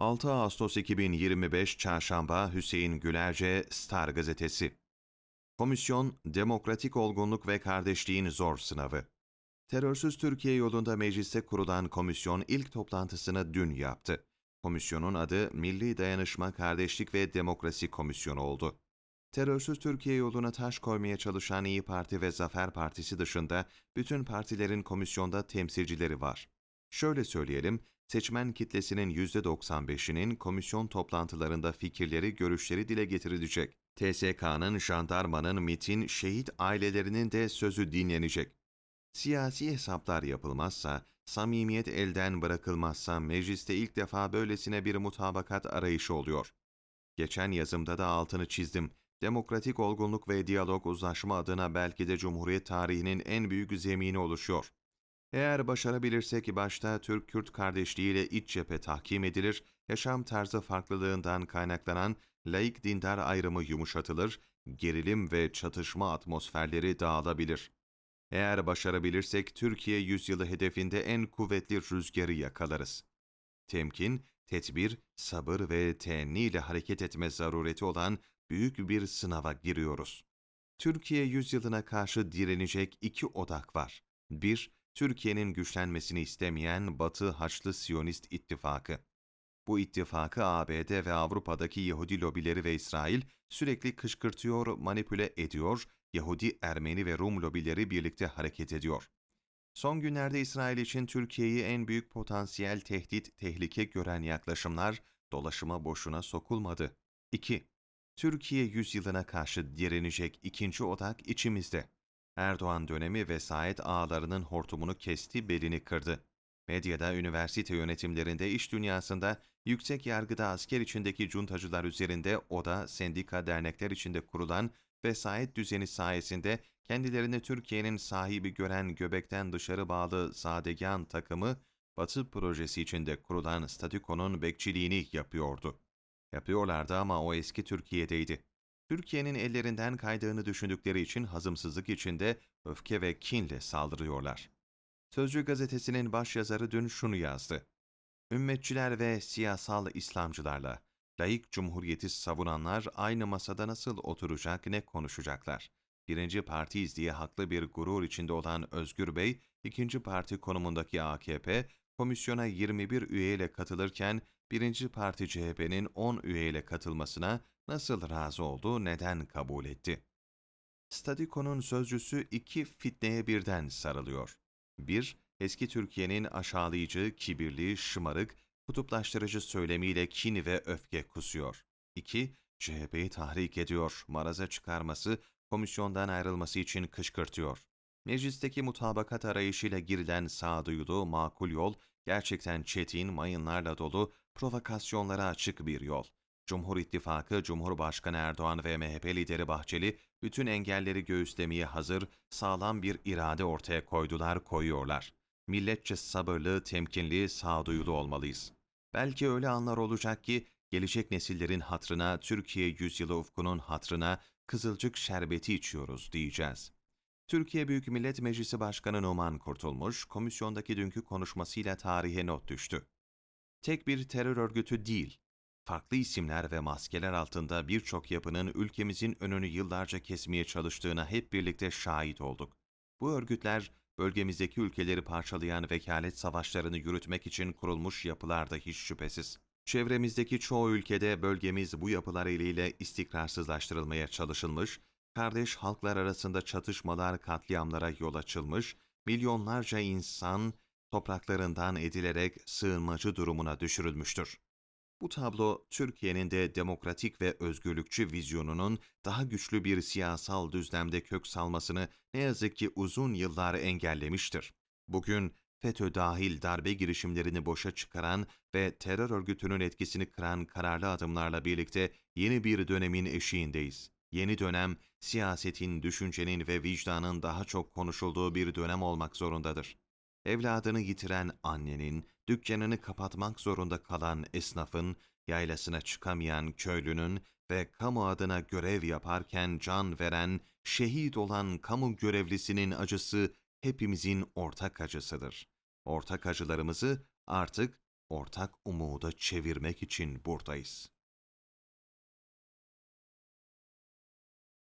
6 Ağustos 2025 Çarşamba Hüseyin Gülerce Star Gazetesi Komisyon Demokratik Olgunluk ve Kardeşliğin Zor Sınavı Terörsüz Türkiye yolunda mecliste kurulan komisyon ilk toplantısını dün yaptı. Komisyonun adı Milli Dayanışma, Kardeşlik ve Demokrasi Komisyonu oldu. Terörsüz Türkiye yoluna taş koymaya çalışan İyi Parti ve Zafer Partisi dışında bütün partilerin komisyonda temsilcileri var. Şöyle söyleyelim, seçmen kitlesinin %95'inin komisyon toplantılarında fikirleri, görüşleri dile getirilecek. TSK'nın, jandarmanın, MIT'in, şehit ailelerinin de sözü dinlenecek. Siyasi hesaplar yapılmazsa, samimiyet elden bırakılmazsa mecliste ilk defa böylesine bir mutabakat arayışı oluyor. Geçen yazımda da altını çizdim. Demokratik olgunluk ve diyalog uzlaşma adına belki de Cumhuriyet tarihinin en büyük zemini oluşuyor. Eğer başarabilirsek başta Türk-Kürt kardeşliğiyle iç cephe tahkim edilir, yaşam tarzı farklılığından kaynaklanan laik dindar ayrımı yumuşatılır, gerilim ve çatışma atmosferleri dağılabilir. Eğer başarabilirsek Türkiye yüzyılı hedefinde en kuvvetli rüzgarı yakalarız. Temkin, tedbir, sabır ve teenni ile hareket etme zarureti olan büyük bir sınava giriyoruz. Türkiye yüzyılına karşı direnecek iki odak var. Bir, Türkiye'nin güçlenmesini istemeyen Batı Haçlı Siyonist İttifakı. Bu ittifakı ABD ve Avrupa'daki Yahudi lobileri ve İsrail sürekli kışkırtıyor, manipüle ediyor, Yahudi, Ermeni ve Rum lobileri birlikte hareket ediyor. Son günlerde İsrail için Türkiye'yi en büyük potansiyel tehdit, tehlike gören yaklaşımlar dolaşıma boşuna sokulmadı. 2. Türkiye yüzyılına karşı direnecek ikinci odak içimizde. Erdoğan dönemi vesayet ağlarının hortumunu kesti, belini kırdı. Medyada, üniversite yönetimlerinde, iş dünyasında, yüksek yargıda asker içindeki cuntacılar üzerinde, oda, sendika, dernekler içinde kurulan vesayet düzeni sayesinde kendilerini Türkiye'nin sahibi gören göbekten dışarı bağlı Sadegan takımı, Batı projesi içinde kurulan statükonun bekçiliğini yapıyordu. Yapıyorlardı ama o eski Türkiye'deydi. Türkiye'nin ellerinden kaydığını düşündükleri için hazımsızlık içinde öfke ve kinle saldırıyorlar. Sözcü gazetesinin başyazarı dün şunu yazdı. Ümmetçiler ve siyasal İslamcılarla laik cumhuriyeti savunanlar aynı masada nasıl oturacak ne konuşacaklar? Birinci partiyiz diye haklı bir gurur içinde olan Özgür Bey, ikinci parti konumundaki AKP, komisyona 21 üyeyle katılırken birinci parti CHP'nin 10 üyeyle katılmasına nasıl razı oldu, neden kabul etti? Statiko'nun sözcüsü iki fitneye birden sarılıyor. 1. Eski Türkiye'nin aşağılayıcı, kibirli, şımarık, kutuplaştırıcı söylemiyle kin ve öfke kusuyor. 2. CHP'yi tahrik ediyor, maraza çıkarması, komisyondan ayrılması için kışkırtıyor. Meclisteki mutabakat arayışıyla girilen sağduyulu, makul yol, gerçekten çetin, mayınlarla dolu, provokasyonlara açık bir yol. Cumhur İttifakı, Cumhurbaşkanı Erdoğan ve MHP lideri Bahçeli, bütün engelleri göğüslemeye hazır, sağlam bir irade ortaya koydular, koyuyorlar. Milletçe sabırlı, temkinli, sağduyulu olmalıyız. Belki öyle anlar olacak ki, gelecek nesillerin hatrına, Türkiye yüzyılı ufkunun hatrına kızılcık şerbeti içiyoruz diyeceğiz. Türkiye Büyük Millet Meclisi Başkanı Numan Kurtulmuş, komisyondaki dünkü konuşmasıyla tarihe not düştü. Tek bir terör örgütü değil, farklı isimler ve maskeler altında birçok yapının ülkemizin önünü yıllarca kesmeye çalıştığına hep birlikte şahit olduk. Bu örgütler, bölgemizdeki ülkeleri parçalayan vekalet savaşlarını yürütmek için kurulmuş yapılarda hiç şüphesiz. Çevremizdeki çoğu ülkede bölgemiz bu yapılar eliyle istikrarsızlaştırılmaya çalışılmış, kardeş halklar arasında çatışmalar, katliamlara yol açılmış, milyonlarca insan topraklarından edilerek sığınmacı durumuna düşürülmüştür. Bu tablo, Türkiye'nin de demokratik ve özgürlükçü vizyonunun daha güçlü bir siyasal düzlemde kök salmasını ne yazık ki uzun yıllar engellemiştir. Bugün FETÖ dahil darbe girişimlerini boşa çıkaran ve terör örgütünün etkisini kıran kararlı adımlarla birlikte yeni bir dönemin eşiğindeyiz. Yeni dönem, siyasetin, düşüncenin ve vicdanın daha çok konuşulduğu bir dönem olmak zorundadır. Evladını yitiren annenin, dükkanını kapatmak zorunda kalan esnafın, yaylasına çıkamayan köylünün ve kamu adına görev yaparken can veren, şehit olan kamu görevlisinin acısı hepimizin ortak acısıdır. Ortak acılarımızı artık ortak umuda çevirmek için buradayız.